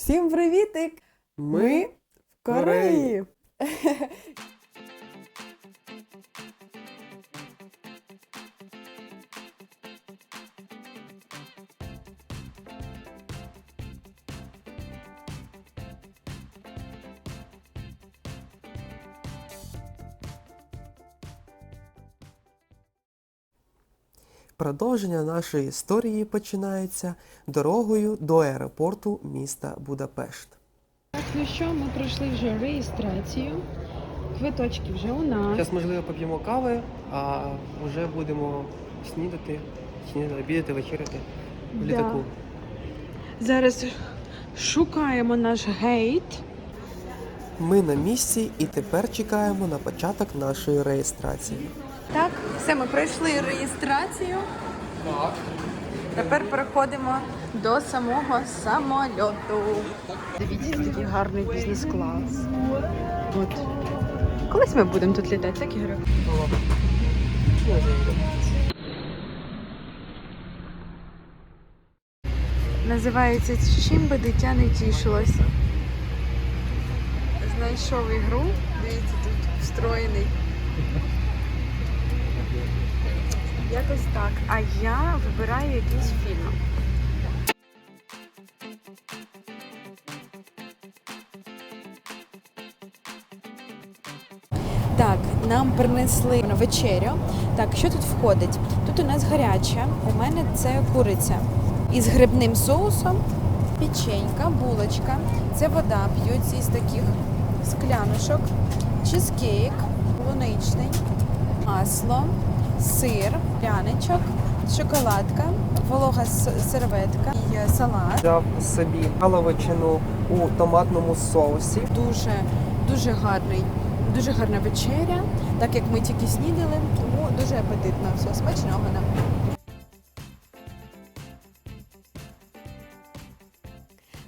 Всім привітик! Ми в Кореї. Продовження нашої історії починається дорогою до аеропорту міста Будапешт. Так, ну що, ми пройшли вже реєстрацію. Квиточки вже у нас. Зараз, можливо, поп'ємо кави, а вже будемо снідати, снідати, обідати, вечеряти в Да. літаку. Зараз шукаємо наш гейт. Ми на місці і тепер чекаємо на початок нашої реєстрації. Так, все, ми пройшли реєстрацію. Так. Тепер переходимо до самого самольоту. Дивіться, який гарний бізнес-клас. От. Колись ми будемо тут літати, так, Ігор? Називається Чим би дитя не тішилося. Знайшов ігру. Дивіться, тут Якось так. А я вибираю якийсь фільм. Так, нам принесли вечерю. Так, що тут входить? Тут у нас гаряча. У мене це куриця із грибним соусом, печенька, булочка. Це вода п'ють із таких скляночок, чизкейк, полуничний, масло, сир, пряничок, шоколадка, волога серветка і салат. Взяв собі галовичину у томатному соусі. Дуже дуже гарний, дуже гарна вечеря, так як ми тільки снідали, тому дуже апетитно. Все смачного нам.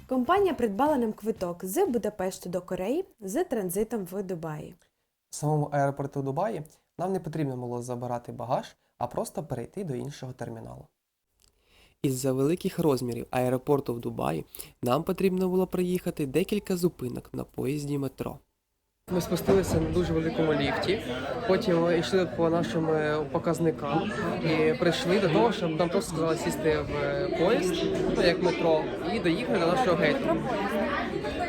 Компанія придбала нам квиток з Будапешту до Кореї з транзитом в Дубаї. В самому аеропорту Дубаї нам не потрібно було забирати багаж, а просто перейти до іншого терміналу. Із-за великих розмірів аеропорту в Дубаї нам потрібно було проїхати декілька зупинок на поїзді метро. Ми спустилися на дуже великому ліфті, потім йшли по нашим е, показникам і прийшли до того, щоб нам просто сказали сісти в е, поїзд, ну як метро, і доїхали до нашого гейту.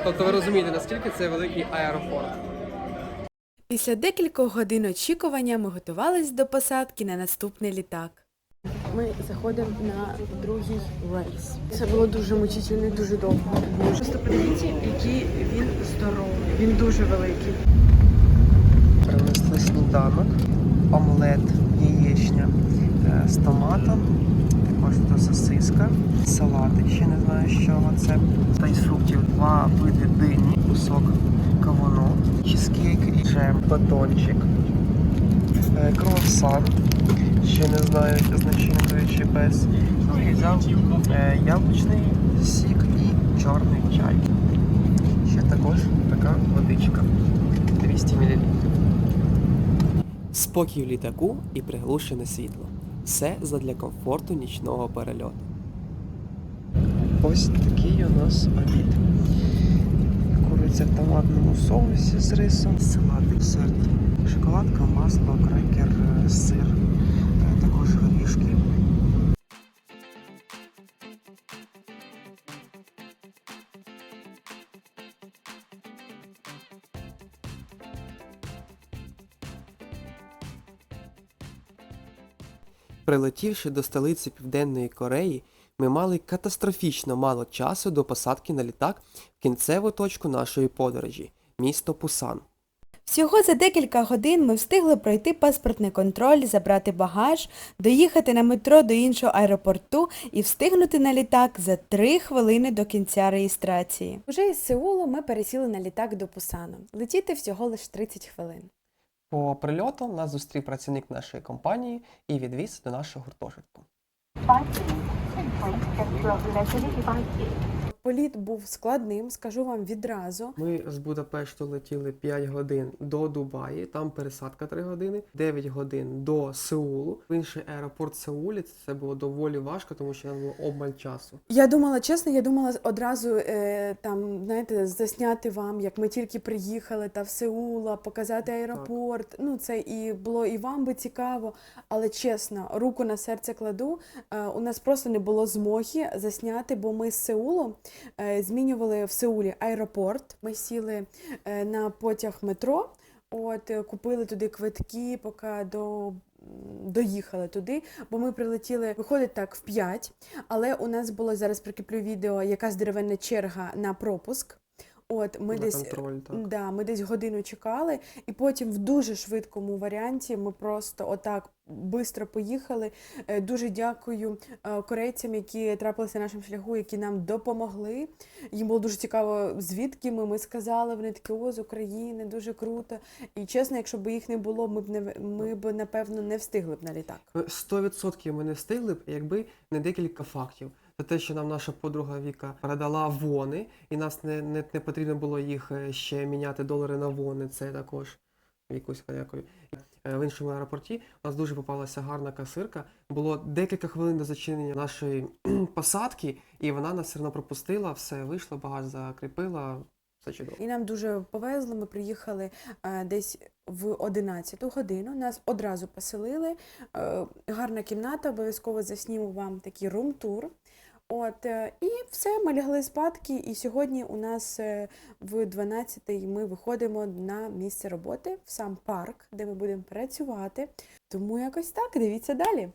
Тобто ви розумієте, наскільки це великий аеропорт. Після декількох годин очікування ми готувались до посадки на наступний літак. Ми заходимо на другий рейс. Це було дуже мучительно, дуже довго. Просто подивіться, який він здоровий. Він дуже великий. Принесли сніданок, омлет, яєчня е, з томатом, також тут сосиска, салати, ще не знаю, з чого це. Та із фруктів два види дині, кусок кавуну, чизкейк і джем, батончик, е, круасан, ще не знаю, значення, до речі, без. Ну і взяв яблучний сік і чорний чай. Ще також така водичка 200 мл. Спокій в літаку і приглушене світло. Все задля комфорту нічного перельоту. Ось такий у нас обід. Куриця в томатному соусі з рисом, салат, десерт, шоколадка, масло, крекер, е, сир, е, також горішки. Прилетівши до столиці Південної Кореї, ми мали катастрофічно мало часу до посадки на літак в кінцеву точку нашої подорожі місто Пусан. Всього за декілька годин ми встигли пройти паспортний контроль, забрати багаж, доїхати на метро до іншого аеропорту і встигнути на літак за три хвилини до кінця реєстрації. Уже із Сеулу ми пересіли на літак до Пусану. Летіти всього лише 30 хвилин. По прильоту нас зустрів працівник нашої компанії і відвіз до нашого гуртожитку. 5 minutes in from Central Regulatory Devices. Політ був складним, скажу вам відразу. Ми з Будапешту летіли 5 годин до Дубаї, там пересадка 3 години, 9 годин до Сеулу. В інший аеропорт Сеулі це було доволі важко, тому що нам було обмаль часу. Я думала, чесно, я думала одразу е, там, знаєте, засняти вам, як ми тільки приїхали та в Сеула, показати аеропорт. Ну, це і було і вам би цікаво. Але чесно, руку на серце кладу. Е, у нас просто не було змоги засняти, бо ми з Сеулу е, змінювали в Сеулі аеропорт. Ми сіли е, на потяг метро. От е, купили туди квитки, поки до. Доїхали туди, бо ми прилетіли, виходить так, в 5, але у нас було зараз прикріплю відео, якась деревенна черга на пропуск. От ми на десь контроль, так. Да, ми десь годину чекали, і потім в дуже швидкому варіанті ми просто отак швидко поїхали. Е, Дуже дякую е, корейцям, які трапилися на нашому шляху, які нам допомогли. Їм було дуже цікаво, звідки ми. Ми сказали, вони такі, о, з України, дуже круто. І чесно, якщо б їх не було, ми б не ми б напевно не встигли б на літак. Ми 100% ми не встигли б, якби не декілька фактів. Це те, що нам наша подруга Віка передала вони, і нас не, не, не потрібно було їх е, ще міняти долари на вони. Це також Вікусь, дякую. Е, В іншому аеропорті у нас дуже попалася гарна касирка. Було декілька хвилин до зачинення нашої посадки, і вона нас все одно пропустила, все вийшло, багаж закріпила, все чудово. І нам дуже повезло. Ми приїхали е, десь в 11 годину. Нас одразу поселили. Е, гарна кімната, обов'язково засніму вам такий рум-тур. От, е, і все, ми лягли спадки, і сьогодні у нас е, в 12 ми виходимо на місце роботи в сам парк, де ми будемо працювати. Тому якось так, дивіться далі.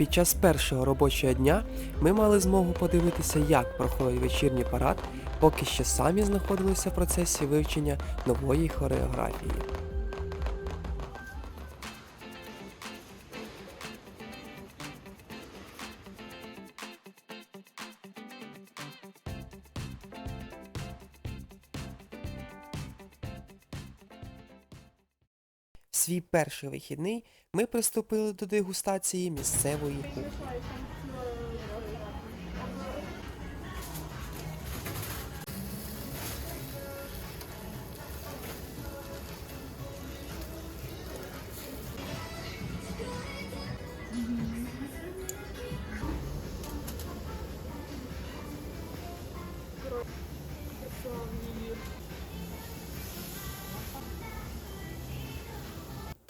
Під час першого робочого дня ми мали змогу подивитися, як проходить вечірній парад, поки ще самі знаходилися в процесі вивчення нової хореографії. Свій перший вихідний ми приступили до дегустації місцевої кухні.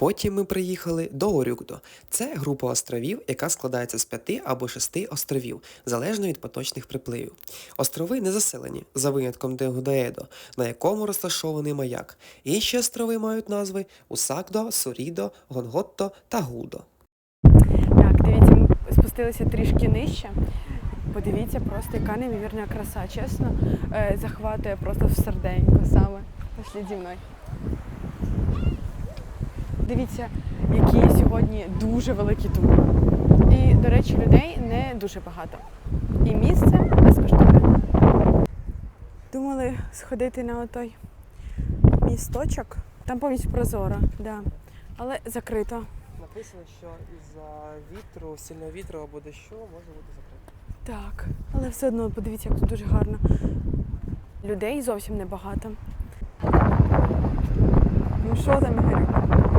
Потім ми приїхали до Орюкдо. Це група островів, яка складається з п'яти або шести островів, залежно від поточних припливів. Острови не заселені, за винятком Денгудаедо, на якому розташований маяк. Інші острови мають назви Усакдо, Сурідо, Гонготто та Гудо. Так, дивіться, ми спустилися трішки нижче. Подивіться, просто яка неймовірна краса, чесно, е, захватує просто в серденько саме. Пішли зі мною. Дивіться, який сьогодні дуже великий тур. І, до речі, людей не дуже багато. І місце безкоштовне. Думали сходити на отой місточок. Там повністю прозоро, да. але закрито. Написано, що із-за вітру, сильного вітру або дощу може бути закрито. Так, але все одно подивіться, як тут дуже гарно. Людей зовсім небагато. Ну що там, Ігорю?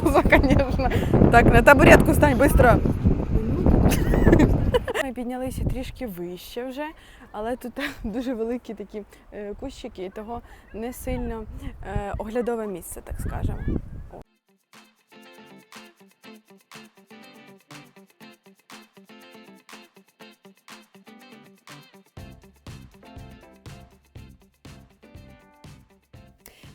Поза, звісно. Так, на табуретку стань швидко. піднялися трішки вище вже, але тут дуже великі такі е, кущики, і того не сильно е, оглядове місце, так скажемо.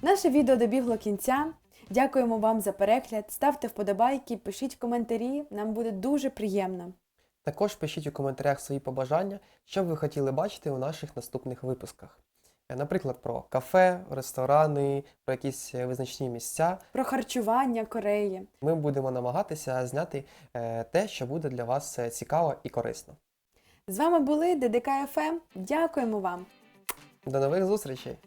Наше відео добігло кінця. Дякуємо вам за перегляд. Ставте вподобайки, пишіть коментарі. Нам буде дуже приємно. Також пишіть у коментарях свої побажання, що б ви хотіли бачити у наших наступних випусках. Е, Наприклад, про кафе, ресторани, про якісь е, визначні місця. Про харчування Кореї. Ми будемо намагатися зняти е, те, що буде для вас цікаво і корисно. З вами були ДДК ФМ. Дякуємо вам! До нових зустрічей!